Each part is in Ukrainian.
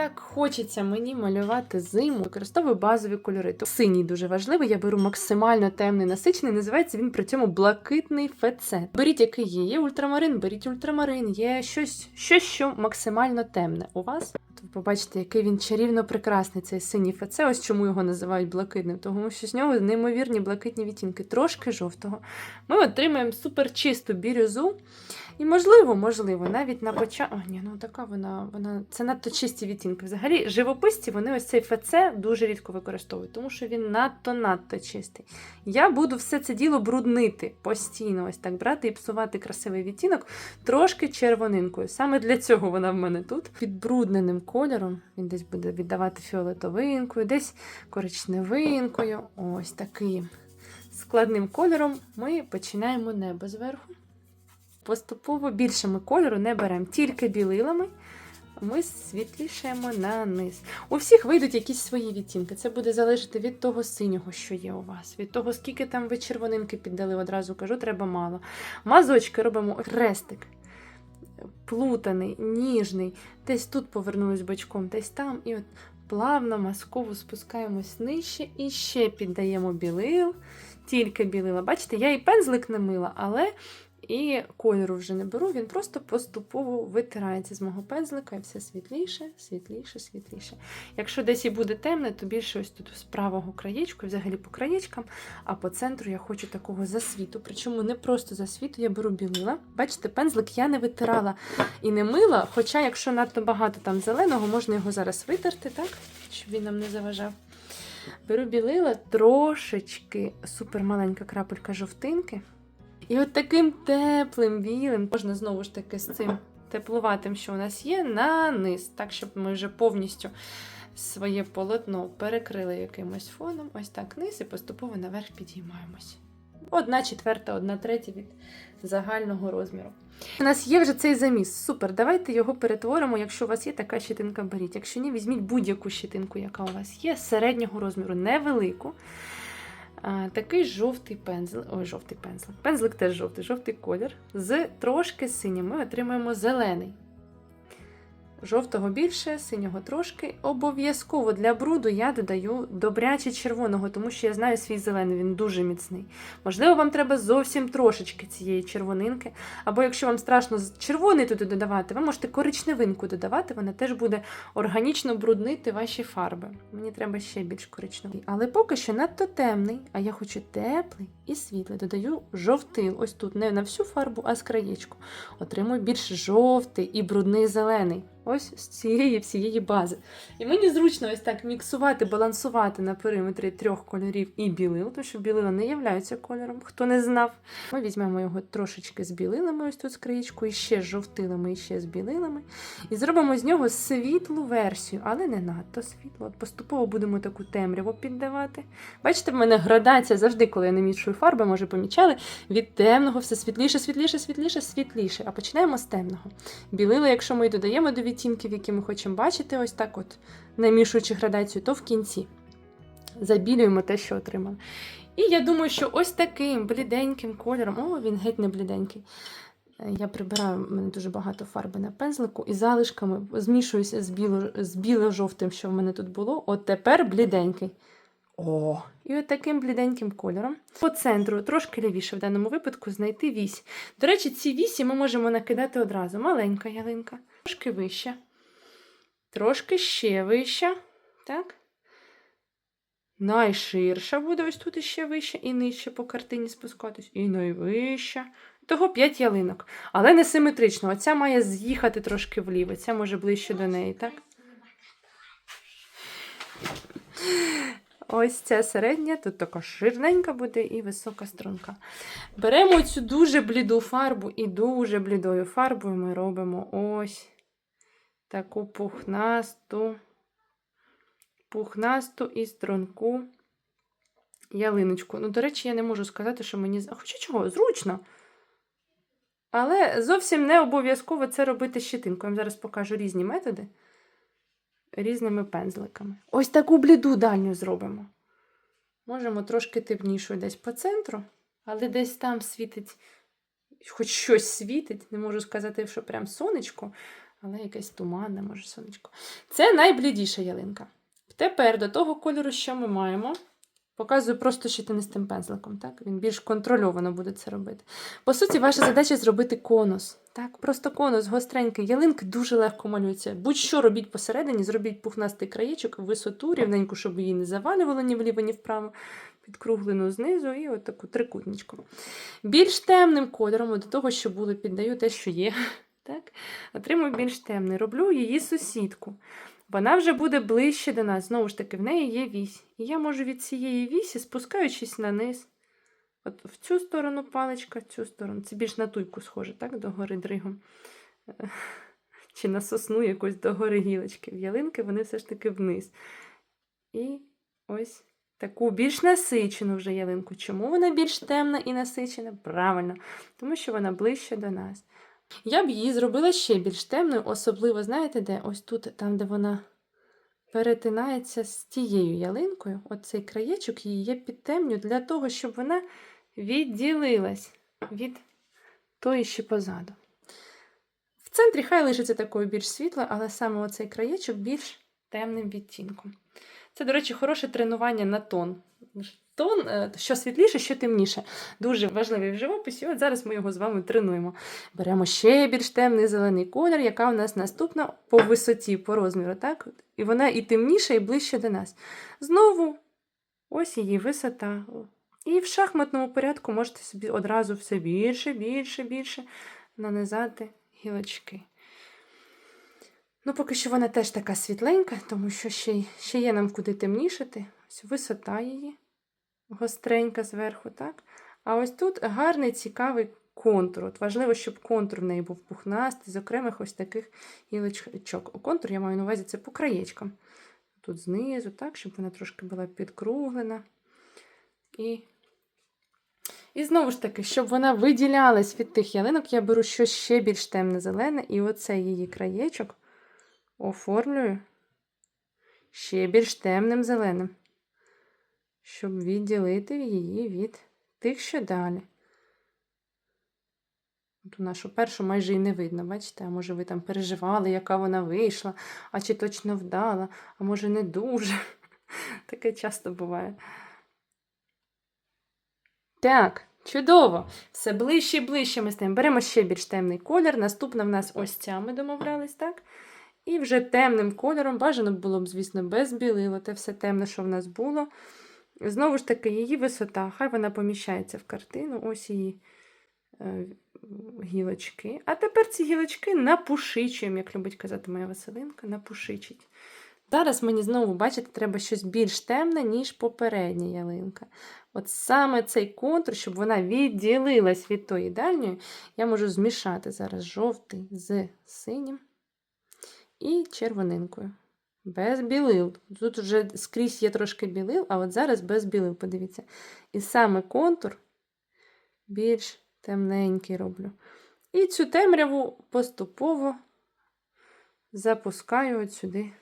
так хочеться мені малювати зиму, використовую базові кольори. То синій дуже важливий. Я беру максимально темний насичений. Називається він при цьому блакитний феце. Беріть, який є. Є ультрамарин, беріть ультрамарин, є щось, щось, що максимально темне. У вас ви побачите, який він чарівно прекрасний, цей синій феце. Ось чому його називають блакитним, тому що з нього неймовірні блакитні відтінки, трошки жовтого. Ми отримаємо супер чисту бірюзу. І можливо, можливо, навіть на початку. Ні, ну така вона, вона. Це надто чисті відтінки. Взагалі, живописці вони ось цей ФЦ дуже рідко використовують, тому що він надто-надто чистий. Я буду все це діло бруднити постійно, ось так брати і псувати красивий відтінок трошки червонинкою. Саме для цього вона в мене тут. Підбрудненим кольором. Він десь буде віддавати фіолетовинкою, десь коричневинкою. Ось таким складним кольором ми починаємо небо зверху. Поступово більше ми кольору не беремо, тільки білилами. Ми світлішаємо на низ. У всіх вийдуть якісь свої відтінки. Це буде залежати від того синього, що є у вас, від того, скільки там ви червонинки піддали, одразу кажу, треба мало. Мазочки робимо хрестик. Плутаний, ніжний. Десь тут повернулись бочком, десь там. І от плавно масково спускаємось нижче і ще піддаємо білил. Тільки білила. Бачите, я і пензлик не мила, але і кольору вже не беру, він просто поступово витирається з мого пензлика і все світліше, світліше, світліше. Якщо десь і буде темне, то більше ось тут з правого краєчку, взагалі по краєчкам, а по центру я хочу такого засвіту. Причому не просто засвіту, я беру білила. Бачите, пензлик я не витирала і не мила, хоча, якщо надто багато там зеленого, можна його зараз витерти, так? Щоб він нам не заважав. Беру білила трошечки супермаленька крапелька жовтинки. І от таким теплим білим можна знову ж таки з цим теплуватим, що у нас є, на низ, так, щоб ми вже повністю своє полотно перекрили якимось фоном. Ось так низ і поступово наверх підіймаємось. Одна четверта, одна третя від загального розміру. У нас є вже цей заміс. Супер. Давайте його перетворимо. Якщо у вас є така щитинка, беріть. Якщо ні, візьміть будь-яку щитинку, яка у вас є, середнього розміру, невелику. Такий жовтий пензлик, ой, жовтий пензлик. Пензлик теж жовтий, жовтий колір. З трошки синім ми отримаємо зелений. Жовтого більше, синього трошки. Обов'язково для бруду я додаю добряче червоного, тому що я знаю свій зелений, він дуже міцний. Можливо, вам треба зовсім трошечки цієї червонинки. Або якщо вам страшно червоний туди додавати, ви можете коричневинку додавати, вона теж буде органічно бруднити ваші фарби. Мені треба ще більш коричневий. Але поки що надто темний, а я хочу теплий і світлий. Додаю жовтил. Ось тут не на всю фарбу, а з краєчку. Отримую більш жовтий і брудний зелений. Ось з цієї всієї бази. І мені зручно ось так міксувати, балансувати на периметрі трьох кольорів і білил, тому що білила не являються кольором, хто не знав. Ми візьмемо його трошечки з білилами, ось тут з краєчку, і ще з жовтилами, і ще з білилами. І зробимо з нього світлу версію, але не надто світло. От поступово будемо таку темряву піддавати. Бачите, в мене градація завжди, коли я намішую фарби, може помічали, від темного все світліше, світліше, світліше, світліше. А починаємо з темного. Білила, якщо ми додаємо до відтінків, які ми хочемо бачити, ось так от, намішуючи градацію, то в кінці забілюємо те, що отримали. І я думаю, що ось таким бліденьким кольором, о, він геть не бліденький. Я прибираю, в мене дуже багато фарби на пензлику і залишками змішуюся з, біло, з біло-жовтим, що в мене тут було. От тепер бліденький. О! І от таким бліденьким кольором. По центру, трошки лівіше в даному випадку, знайти вісь. До речі, ці вісі ми можемо накидати одразу. Маленька ялинка, трошки вища, трошки ще вища. Так? Найширша буде ось тут іще вища, і нижче по картині спускатись, і найвища. Того 5 ялинок. Але не симетрично. Оця має з'їхати трошки вліво, ця може ближче до неї, так? Ось ця середня, тут така ширненька буде і висока струнка. Беремо цю дуже бліду фарбу і дуже блідою фарбою ми робимо ось таку пухнасту, пухнасту і струнку ялиночку. Ну, до речі, я не можу сказати, що мені. Хоча чого, зручно. Але зовсім не обов'язково це робити щитинкою. Я вам зараз покажу різні методи різними пензликами. Ось таку бліду дальню зробимо. Можемо трошки темнішу десь по центру, але десь там світить, хоч щось світить, не можу сказати, що прям сонечко. Але якесь туманне, може, сонечко. Це найблідіша ялинка. Тепер до того кольору, що ми маємо. Показую просто щитинистим пензликом, так? Він більш контрольовано буде це робити. По суті, ваша задача зробити конус. Так, просто конус гостренький. Ялинки дуже легко малюються. Будь-що робіть посередині, зробіть пухнастий краєчок, висоту рівненьку, щоб її не завалювало ні вліво, ні вправо, підкруглену знизу і от таку трикутничку. Більш темним кольором, до того, що було, піддаю те, що є. Так? Отримую більш темний. Роблю її сусідку. Вона вже буде ближче до нас. Знову ж таки, в неї є вісь. І я можу від цієї вісі, спускаючись на низ, от в цю сторону паличка, в цю сторону. Це більш на туйку схоже, так, до гори дригом. Чи на сосну якусь до гори гілочки. В ялинки вони все ж таки вниз. І ось таку більш насичену вже ялинку. Чому вона більш темна і насичена? Правильно, тому що вона ближче до нас. Я б її зробила ще більш темною, особливо, знаєте, де? Ось тут, там, де вона перетинається з тією ялинкою. Оцей краєчок її я підтемню для того, щоб вона відділилась від тої, що позаду. В центрі хай лишиться такою більш світлою, але саме оцей краєчок більш темним відтінком. Це, до речі, хороше тренування на тон. Тон, е, що світліше, що темніше. Дуже важливий в живописі. От зараз ми його з вами тренуємо. Беремо ще більш темний зелений колір, яка у нас наступна по висоті, по розміру. так? І вона і темніша, і ближче до нас. Знову ось її висота. І в шахматному порядку можете собі одразу все більше, більше, більше нанизати гілочки. Ну, поки що вона теж така світленька, тому що ще, ще є нам куди темнішити. Ось висота її гостренька зверху, так? А ось тут гарний, цікавий контур. От важливо, щоб контур в неї був пухнастий, з окремих ось таких гілочок. Контур я маю на увазі це по краєчкам. Тут знизу, так, щоб вона трошки була підкруглена. І, і знову ж таки, щоб вона виділялась від тих ялинок, я беру щось ще більш темне зелене, і оцей її краєчок оформлюю ще більш темним зеленим, щоб відділити її від тих, що далі. От у нашу першу майже і не видно, бачите? А може ви там переживали, яка вона вийшла, а чи точно вдала, а може не дуже. Таке часто буває. Так, чудово. Все ближче і ближче ми ним. Беремо ще більш темний колір. Наступна в нас ось ця ми домовлялись, так? І вже темним кольором, бажано було б, звісно, без білила, те все темне, що в нас було. Знову ж таки, її висота, хай вона поміщається в картину, ось її е, гілочки. А тепер ці гілочки напушичуємо, як любить казати моя Василинка, напушичить. Зараз мені знову, бачите, треба щось більш темне, ніж попередня ялинка. От саме цей контур, щоб вона відділилась від тої дальньої, я можу змішати зараз жовтий з синім і червонинкою. Без білил. Тут вже скрізь є трошки білил, а от зараз без білил, подивіться. І саме контур більш темненький роблю. І цю темряву поступово запускаю от сюди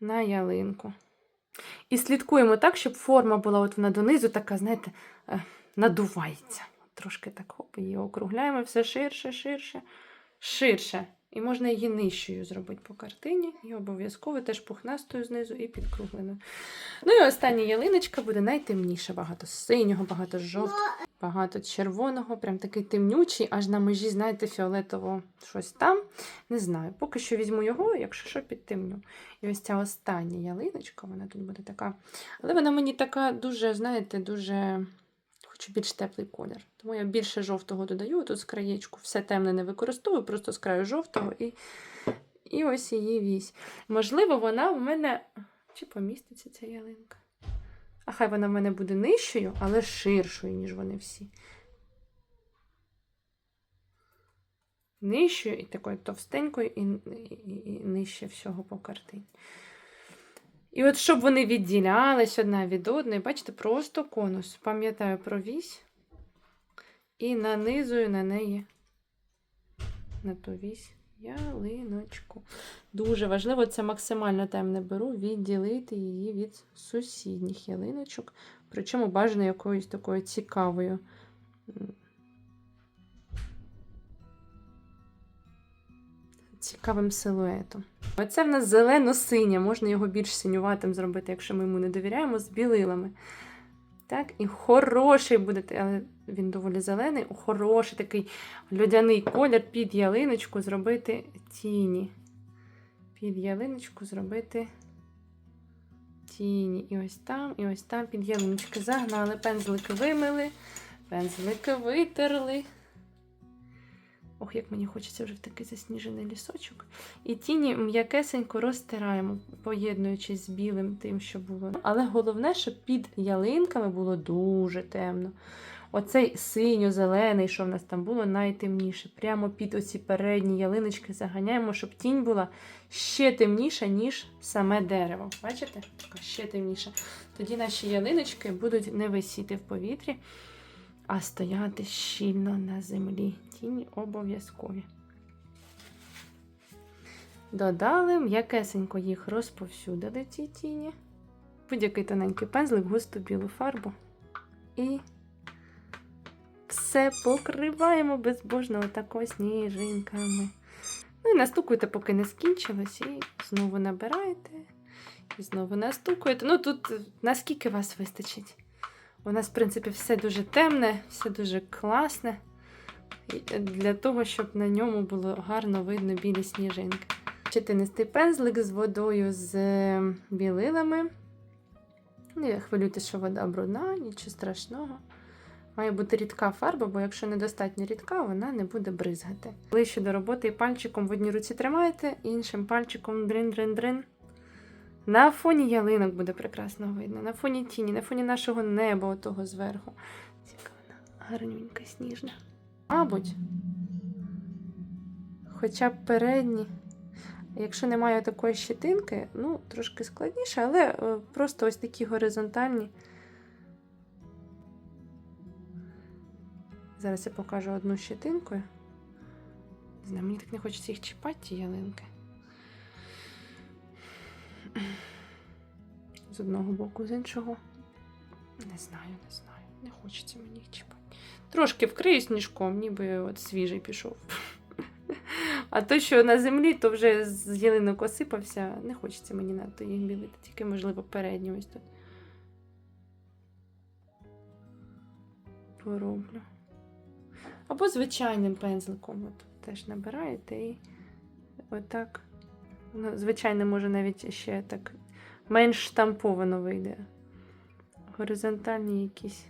на ялинку. І слідкуємо так, щоб форма була от вона донизу, така, знаєте, е, надувається. Трошки так хоп, її округляємо все ширше, ширше, ширше. І можна її нижчою зробити по картині. І обов'язково теж пухнастою знизу і підкругленою. Ну і остання ялиночка буде найтемніша. Багато синього, багато жовтого, багато червоного. Прям такий темнючий, аж на межі, знаєте, фіолетово щось там. Не знаю. Поки що візьму його, якщо що, підтемню. І ось ця остання ялиночка, вона тут буде така. Але вона мені така дуже, знаєте, дуже. Хочу більш теплий колір. Тому я більше жовтого додаю. Тут з краєчку все темне не використовую, просто з краю жовтого і, і ось її вісь. Можливо, вона в мене. Чи поміститься ця ялинка? А хай вона в мене буде нижчою, але ширшою, ніж вони всі. Нижчою і такою товстенькою, і, і, і нижче всього по картині. І от щоб вони відділялись одна від одної, бачите, просто конус. Пам'ятаю про вісь і нанизую на неї на ту вісь ялиночку. Дуже важливо, це максимально темне беру, відділити її від сусідніх ялиночок. Причому бажано якоюсь такою цікавою. Цікавим силуетом. Оце в нас зелено-синє, можна його більш синюватим зробити, якщо ми йому не довіряємо, з білилами. Так, і хороший буде, але він доволі зелений, хороший такий льодяний колір під ялиночку зробити тіні. Під ялиночку зробити тіні. І ось там, і ось там під ялиночки загнали, пензлики вимили, пензлики витерли. Ох, як мені хочеться вже в такий засніжений лісочок. І тіні м'якесенько розтираємо, поєднуючись з білим тим, що було. Але головне, щоб під ялинками було дуже темно. Оцей синьо-зелений, що в нас там було, найтемніше. Прямо під оці передні ялиночки заганяємо, щоб тінь була ще темніша, ніж саме дерево. Бачите? Ще темніша. Тоді наші ялиночки будуть не висіти в повітрі, а стояти щільно на землі. Тіні обов'язкові. Додали, м'якесенько їх розповсюдили ці тіні. Будь-який тоненький пензлик, густу білу фарбу. І все покриваємо безбожно отако сніжинками. Ну і настукуєте, поки не скінчилось, і знову набираєте. І знову настукуєте. Ну тут наскільки вас вистачить? У нас, в принципі, все дуже темне, все дуже класне. Для того, щоб на ньому було гарно видно білі сніжинки. Чотинистий пензлик з водою з е, білилами. Не хвилюйтесь, що вода брудна, нічого страшного. Має бути рідка фарба, бо якщо недостатньо рідка, вона не буде бризгати. Ближче до роботи пальчиком в одній руці тримаєте, іншим пальчиком дрин-дрин-дрин. На фоні ялинок буде прекрасно видно, на фоні тіні, на фоні нашого неба, отого зверху. Цікава, гарненька, сніжна. Мабуть, хоча б передні. Якщо немає такої щетинки, ну, трошки складніше, але е, просто ось такі горизонтальні. Зараз я покажу одну щетинкою. Не знаю, мені так не хочеться їх чіпати, ті ялинки. З одного боку, з іншого. Не знаю, не знаю. Не хочеться мені їх чіпати. Трошки вкрию сніжком, ніби от свіжий пішов. А то, що на землі, то вже з ялинок осипався. Не хочеться мені надто їх білити, тільки, можливо, передню ось тут. Пороблю. Або звичайним пензликом. От теж набираєте і отак. Ну, звичайно, може навіть ще так менш штамповано вийде. Горизонтальні якісь.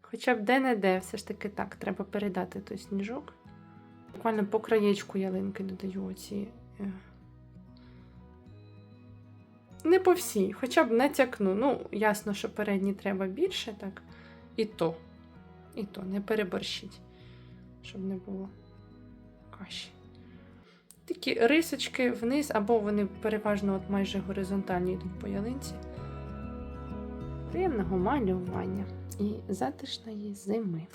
Хоча б де-не-де, все ж таки так, треба передати той сніжок. Буквально по краєчку ялинки додаю оці. е, Не по всій, хоча б натякну. Ну, ясно, що передні треба більше, так. І то. І то, не переборщіть, щоб не було каші. Такі рисочки вниз, або вони переважно от майже горизонтальні йдуть по ялинці. Приємного малювання і затишної зими.